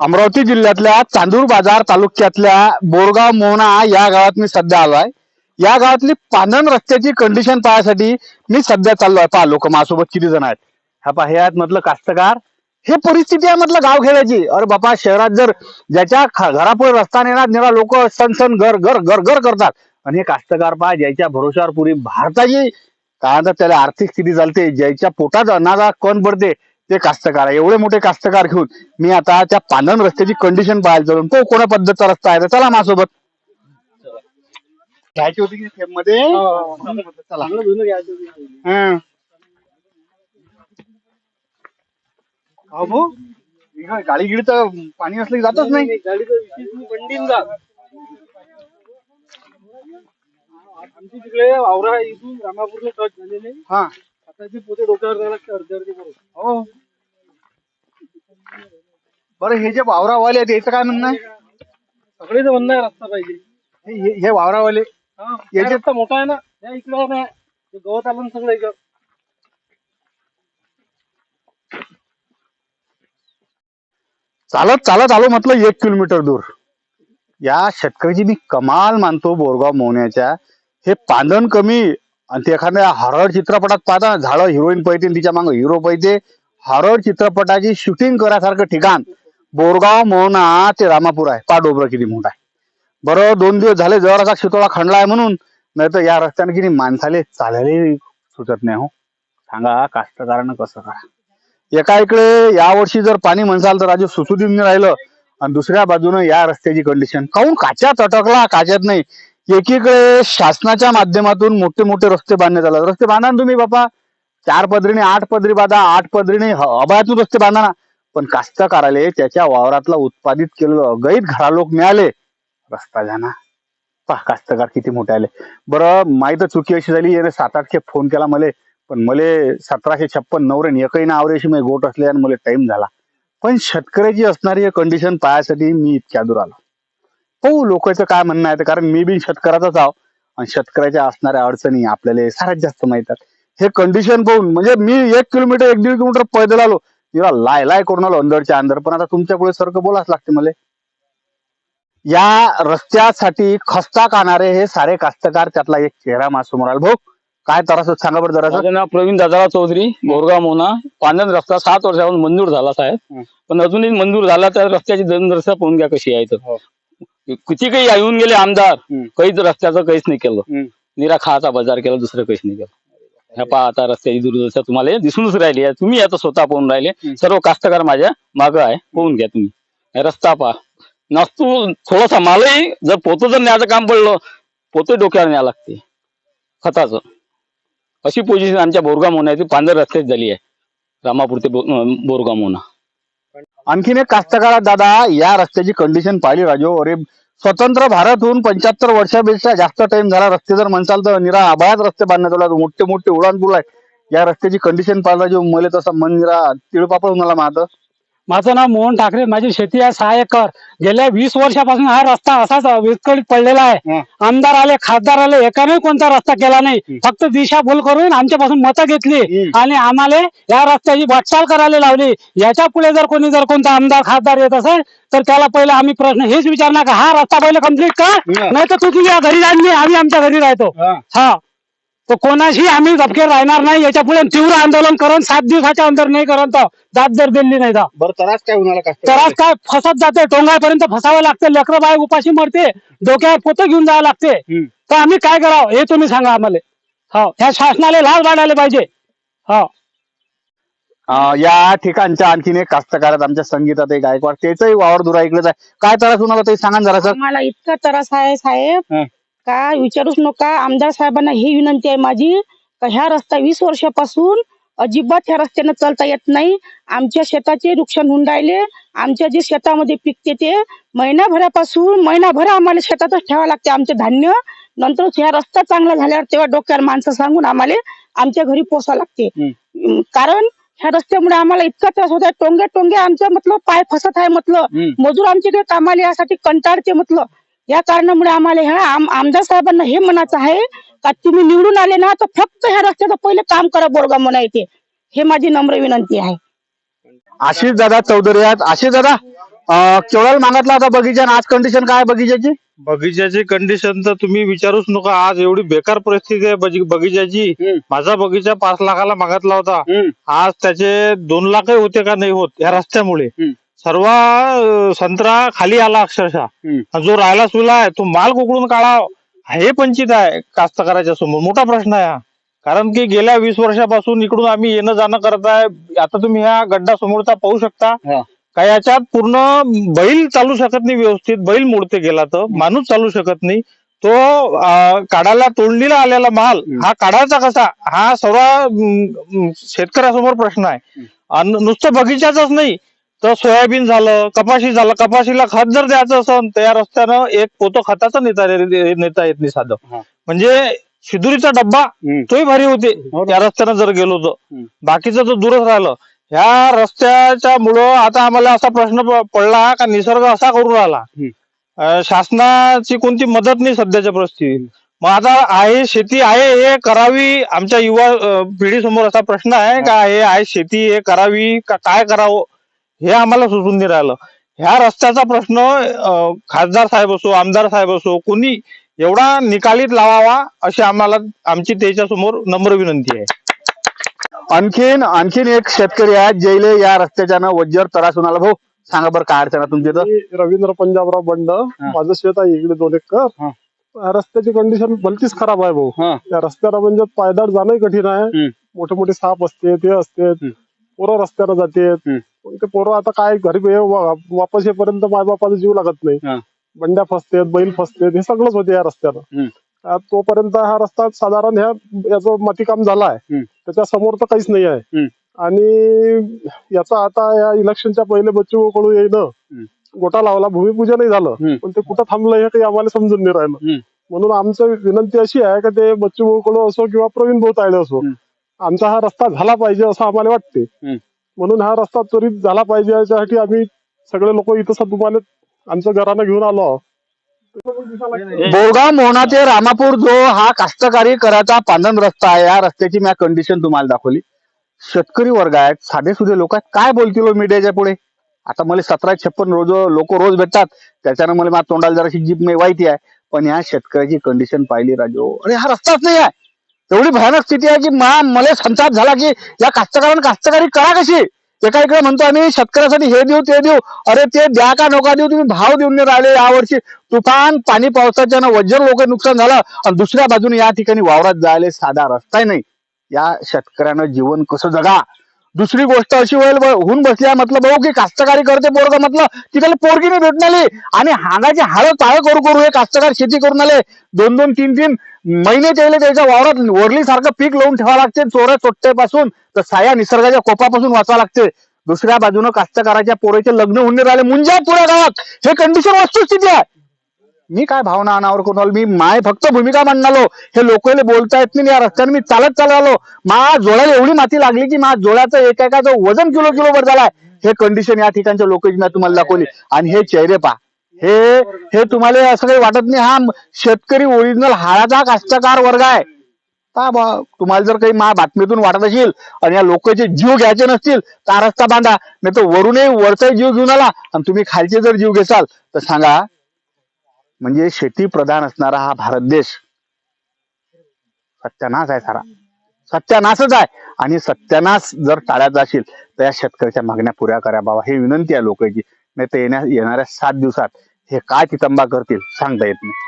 अमरावती जिल्ह्यातल्या चांदूर बाजार तालुक्यातल्या बोरगाव मोहना या गावात मी सध्या आलो आहे. या गावातली पांधन रस्त्याची कंडिशन पाहण्यासाठी मी सध्या चाललो आहे पहा लोक माझ्यासोबत किती जण आहेत. हा पहा हे आहेत म्हटलं कास्तकार. हे परिस्थिती आहे म्हटलं गाव खेळायची अरे बापा शहरात जर ज्याच्या घरापुढे रस्ता नेणार नेणार लोक सण सण घर घर घर घर करतात. आणि हे कास्तकार पहा ज्याच्या भरोशावर पुरी भारताची काय म्हणतात त्याला आर्थिक स्थिती चालते ज्याच्या पोटात अन्नाचा कण पडते ते कास्तकार आहे. एवढे मोठे कास्तकार घेऊन मी आता त्या पांढरण रस्त्याची कंडिशन पाहायला चालून तो कोणा पद्धतचा रस्ता आहे तर चला माझ्यासोबत. घ्यायची होती की मध्ये? चला. हं. अहो भाऊ, इकडं गाडी गिडी तर पाणी असलं की जातच नाही. आमची तिकडे वावरा इथून रामापूरला टच झालेले हा. आता पोते डोक्यावर जायला लागते अर्धे अर्धे करून हो. बरं हे जे वावरावाले आहेत याचं काय म्हणणं आहे? सगळेच म्हणणं आहे रस्ता पाहिजे. हे- हे- हे वावरावाले? हा याचे- रस्ता मोठा आहे ना या इकडे नाही ते गवत आलं ना सगळं इकडं. चालत चालत आलो म्हटलं एक किलोमीटर दूर. या शेतकऱ्याची मी कमाल मानतो बोरगाव मोहण्याच्या. हे पांधन कमी आणि ते एखाद्या हॉरर चित्रपटात पाहता झाडं हिरोईन पाहिजे तिच्या मागं हिरो पाहिजे हॉरर चित्रपटाची शूटिंग करासारखं ठिकाण बोरगाव मोहना ते रामापूर आहे. पा डोबर किती मोठा आहे. बरोबर दोन दिवस झाले जरासा शितोळा खंडला आहे म्हणून नाही तर या रस्त्याने किती माणसाले चालायला सुचत नाही हो. सांगा कास्तकारानं कसं करा एका इकडे यावर्षी जर पाणी म्हणसाल तर राजू सुसुदीन राहिलं आणि दुसऱ्या बाजूनं या रस्त्याची कंडिशन काहून काच्यात अटकला काच्यात नाही? एकीकडे शासनाच्या माध्यमातून मोठे मोठे रस्ते बांधण्यात आले. रस्ते बांधा ना तुम्ही बापा. चार पदरीने आठ पदरी बांधा आठ पदरीने अभयातून रस्ते बांधा ना. पण कास्तकाराले त्याच्या वावरातला उत्पादित केलेलं गैत घरालोक मिळाले. रस्ता जाना. पहा कास्तकार किती मोठे आले. बरं माहीत चुकी अशी झाली याने सात आठशे फोन केला मले. पण मले सतराशे छप्पन नवरेन एकही ना आवरेशी मी गोट असले आणि मला टाइम झाला. पण शेतकऱ्याची असणारी कंडिशन पाहायसाठी मी इतक्या दूर आलो. हो लोकांचं काय म्हणणं आहे कारण मी बी शेतकऱ्याचाच आहो. आणि शेतकऱ्याच्या असणाऱ्या अडचणी आपल्याला साऱ्यात जास्त माहितात हे कंडिशन पाहून म्हणजे मी एक किलोमीटर एक दीड किलोमीटर पैदल आलो. तिला लाय लाय करून आलो अंदरच्या अंदर. पण आता तुमच्यापुढे सारखं बोलाच लागते मला. या रस्त्यासाठी खस्ता खाणारे हे सारे कास्तकार त्यातला एक चेहरा माझ्यासमोर आला. भाऊ काय त्रास सांगा बरं जरा नाव प्रवीण दादाराव चौधरी बोरगाव मोना. पांढन रस्ता सात वर्षापासून मंजूर झाला साहेब. हं. पण अजूनही मंजूर झाला त्या रस्त्याची दरदर्शा पाहून घ्या कशी आहे हो. तर किती काही येऊन गेले आमदार हं. काहीच रस्त्याचं काहीच नाही केलं. हं. निरा खाचा बाजार केला दुसरं काहीच नाही केलं. ह्या पहा आता रस्त्याची दुर्दशा तुम्हाला दिसूनच राहिली आहे. तुम्ही आता स्वतः पाहून राहिले. सर्व कास्तकार माझ्या माग आहे. पाहून घ्या तुम्ही. हे रस्ता पहा. नसतो थोडासा मालही जर पोतं जर न्यायचं काम पडलं पोते डोक्यावर न्यावं लागते. खताचं. अशी पोझिशन आमच्या बोरगाव मोहण्याची पांढर रस्त्यात झाली आहे. रामापूर ते बो- अं, बोरगाव मोहना आणखीन एक कास्तकारात दादा या रस्त्याची कंडिशन पाहिली राजो. अरे स्वतंत्र भारत होऊन पंच्याहत्तर वर्षापेक्षा जास्त टाइम झाला रस्ते जर म्हणसाल तर. निरा आबायात रस्ते बांधण्यात आला मोठे मोठे उडानपूल आहे. या रस्त्याची कंडिशन पाहिला जो मला तसा मन निरा तिळपापड मला माझं. माझं नाव मोहन ठाकरे माझी शेती आहे सहा एकर. गेल्या वीस वर्षापासून हा रस्ता असाच विस्कळीत पडलेला आहे. आमदार आले खासदार आले एकाने कोणता रस्ता केला नाही. फक्त दिशाभूल करून आमच्यापासून मतं घेतली. आणि आम्हाला या रस्त्याची वाटचाल करायला लावली. याच्यापुढे जर कोणी जर कोणता आमदार खासदार येत असेल तर त्याला पहिले आम्ही प्रश्न हेच विचारणार का हा रस्ता पहिले कंप्लीट कर हं. नाही तर तू तुझ्या घरी राहत नाही आम्ही आमच्या घरी राहतो. हा. तर कोणाशी आम्ही धपके राहणार नाही याच्यापुढे तीव्र आंदोलन करून सात दिवसाच्या अंतर नाही करत. जात जर दिली नाही तर. बरं त्रास काय होणार तर आज काय फसत जाते टोंगापर्यंत फसावं लागते लेकरं बाय उपाशी मरते डोक्यावर पोतं घेऊन जावं लागते. तर आम्ही काय करावं हे तुम्ही सांगा आम्हाला. हो ह्या शासनाला लाभ वाढायला पाहिजे. हो. या ठिकाणच्या आणखीन एक कास्तकारात आमच्या संगीतात एक गायकवाड. त्याचंही वावर दुरा इकडेच आहे. काय त्रास होणार ते सांगा जरा सर आम्हाला इतका त्रास आहे साहेब. का? विचारूच नका. आमदार साहेबांना ही विनंती आहे माझी का ह्या रस्ता वीस वर्षापासून अजिबात ह्या रस्त्यानं चालता येत नाही. आमच्या शेताचे नुकसान होऊन राहिले. आमच्या जे शेतामध्ये पिकते ते महिनाभरापासून महिनाभर आम्हाला शेतातच ठेवावं लागते आमचे धान्य. नंतर ह्या रस्ता चांगला झाल्यावर तेव्हा डोक्यावर माणसं सांगून आम्हाला आमच्या घरी पोसावं लागते. कारण ह्या रस्त्यामुळे आम्हाला इतका त्रास होत आहे. टोंगे टोंगे आमचं म्हटलं पाय फसत आहे म्हटलं. मजूर आमचे काही कामाला यासाठी कंटाळते म्हटलं या कारणामुळे आम्हाला ह्या आम- आमदार साहेबांना हे म्हणायचं आहे का तुम्ही निवडून आले ना तर फक्त ह्या रस्त्याचं पहिले काम करा बोरगाव म्हणा येते हे माझी नम्र विनंती आहे. आशिष दादा चौधरी आहेत. आशिष दादा केवढ्याला मागितला होता बगीचा आज कंडिशन काय आहे बगीचाची बगीच्याची कंडिशन तर तुम्ही विचारूच नका. आज एवढी बेकार परिस्थिती आहे बगी- बगीच्याची. माझा बगीचा पाच लाखाला मागितला होता. आज त्याचे दोन लाखही होते का नाही होत या रस्त्यामुळे. सर्व संत्रा खाली आला अक्षरशः. आणि जो राहिला सुला आहे तो माल कुकडून काढा. हे पंचित आहे कास्तकाराच्या समोर. मोठा प्रश्न आहे हा. कारण की गेल्या वीस वर्षापासून इकडून आम्ही येणं जाणं करत आहे. आता तुम्ही ह्या गड्डा समोरचा पाहू शकता. का याच्यात पूर्ण बैल चालू शकत नाही व्यवस्थित. बैल मोडते गेला तर. माणूस चालू शकत नाही. तो काढायला तोडणीला आलेला माल. हा काढायचा कसा? हा सर्व शेतकऱ्यासमोर प्रश्न आहे. आणि नुसतं बगीचाच नाही. तर सोयाबीन झालं कपाशी झालं. कपाशीला खत जर द्यायचं असेल तर या रस्त्यानं एक पोतं खताचा नेता नेता येत नाही साधं. हा. म्हणजे शिदुरीचा डब्बा. तोही भारी होते. हो. त्या रस्त्यानं जर गेलो तर. बाकीचं तर दूरच राहिलं. ह्या रस्त्याच्या मुळं आता आम्हाला असा प्रश्न पडला का निसर्ग असा करू राहिला. शासनाची कोणती मदत नाही सध्याच्या परिस्थितीत. मग आता आहे शेती आहे हे करावी आमच्या युवा पिढी समोर असा प्रश्न आहे का हे. आहे शेती हे करावी का काय करावं? हे आम्हाला सुचून नाही राहिलं. ह्या रस्त्याचा प्रश्न खासदार साहेब असो आमदार साहेब असो कोणी एवढा निकालीत लावावा अशी आम्हाला आमची त्याच्यासमोर नम्र विनंती आहे. आणखीन आणखीन एक शेतकरी आहेत जैले या रस्त्याच्या ना वज्जर त्रास होणार भाऊ सांगा बरं काय अडचण आहे तुमच्या रवींद्र पंजाबराव बंड माझं शेत आहे इकडे दोन एकर. हा. या रस्त्याची कंडिशन भलतीच खराब आहे भाऊ. हा. या रस्त्याला म्हणजे पायदाळ जाणंही कठीण आहे. मोठे मोठे साप असते ते असते. पोरं रस्त्यानं जाते ते पोरं आता काय घरी वा- वापस येईपर्यंत मायबापाचा जीव लागत हा. नाही बंड्या फसतेत बैल फसतेत हे सगळंच होते या रस्त्यानं हम्म. आ, तोपर्यंत हा रस्ता साधारण ह्या याचं मातीकाम झाला आहे हम्म. त्याच्यासमोर तर काहीच नाही आहे हम्म. आणि याचा आता या इलेक्शनच्या पहिले बच्चू कडू येईन गोटा लावला भूमिपूजनही हम्म. झालं पण ते कुठं थांबलं हे काही आम्हाला समजून नाही हम्म. राहिलं म्हणून आमचं विनंती अशी आहे का ते बच्चू कडू असो किंवा प्रवीण भाऊ तायडे असो हम्म. आमचा हा रस्ता झाला पाहिजे असं आम्हाला वाटते हम्म. म्हणून हा रस्ता त्वरित झाला पाहिजे. याच्यासाठी आम्ही सगळे लोक इथं तुम्हाला आमच्या घरानं घेऊन आलो आहोत. बोरगाव मोहना ते रामापूर जो हा कास्तकारी कराचा पांधन रस्ता आहे या रस्त्याची मी कंडिशन तुम्हाला दाखवली. शेतकरी वर्ग आहेत साधे सुधे लोक आहेत. काय बोलतील हो मीडियाच्या पुढे? आता मला सतरा छप्पन रोज लोक रोज भेटतात. त्याच्यानं मला माझ्या तोंडाला जराशी जीप नाही वाईट आहे. पण या शेतकऱ्याची कंडिशन पाहिली राजो. अरे हा रस्ताच नाही आहे. एवढी भयानक स्थिती आहे की मा मला संताप झाला की या कास्तकारांना कास्तकारी करा कशी? एका इकडे म्हणतो आम्ही शेतकऱ्यासाठी हे देऊ ते देऊ. अरे ते द्या का नका देऊ? तुम्ही भाव देऊन नाही राहिले यावर्षी. तुफान पाणी पावसाच्या वज्र लोक नुकसान झालं आणि दुसऱ्या बाजूने या ठिकाणी वावरात जायला साधा रस्ताही नाही. या शेतकऱ्यानं जीवन कसं जगा? दुसरी गोष्ट अशी होईल होऊन बसली आहे म्हटलं भाऊ की कास्तकारी करते पोरग. म्हटलं की पोरगी नाही भेटणारी आणि हांगाची हाळ ताळ करू करू हे कास्तकार शेती करून आले. दोन दोन तीन तीन महिने त्याला त्याच्या वावरात वरली सारखं पीक लावून ठेवा लागते चोऱ्या चोट्ट्यापासून तर साया निसर्गाच्या कोपापासून वाचावं लागते. दुसऱ्या बाजूनं कास्तकाराच्या पोरेचे लग्न होऊन राहिले. मुंजा पुऱ्या गावात. हे कंडिशन वस्तुस्थिती आहे. मी काय भावना अनावर करून आलो? मी माय फक्त भूमिका मांडलो हे लोकांना बोलता येत नाही या रस्त्याने मी चालत चाललो मा जोड्याला एवढी माती लागली की मा जोड्याचं एकेकाचं वजन किलो किलो वर झालाय. हे कंडिशन या ठिकाणच्या लोक तुम्हाला दाखवली. आणि हे चेहरे पा हे हे तुम्हाला असं काही वाटत नाही हा शेतकरी ओरिजिनल हाळाचा कास्तकार वर्ग आहे. का बा तुम्हाला जर काही मा बातमीतून वाटत असेल आणि या लोकांचे जीव घ्यायचे नसतील तर रस्ता बांधा. नाही तर वरूनही वरचाही जीव घेऊन आला. आणि तुम्ही खालचे जर जीव घेसाल तर सांगा म्हणजे शेती प्रधान असणारा हा भारत देश. सत्यानाश आहे सारा. सत्यानाशच आहे. आणि सत्यानाश जर टाळायचा असेल तर या शेतकऱ्याच्या मागण्या पुऱ्या करा बाबा. हे विनंती आहे लोकांची. नाही तर येण्या येणाऱ्या सात दिवसात हे काय चितंबा करतील सांगता येत नाही.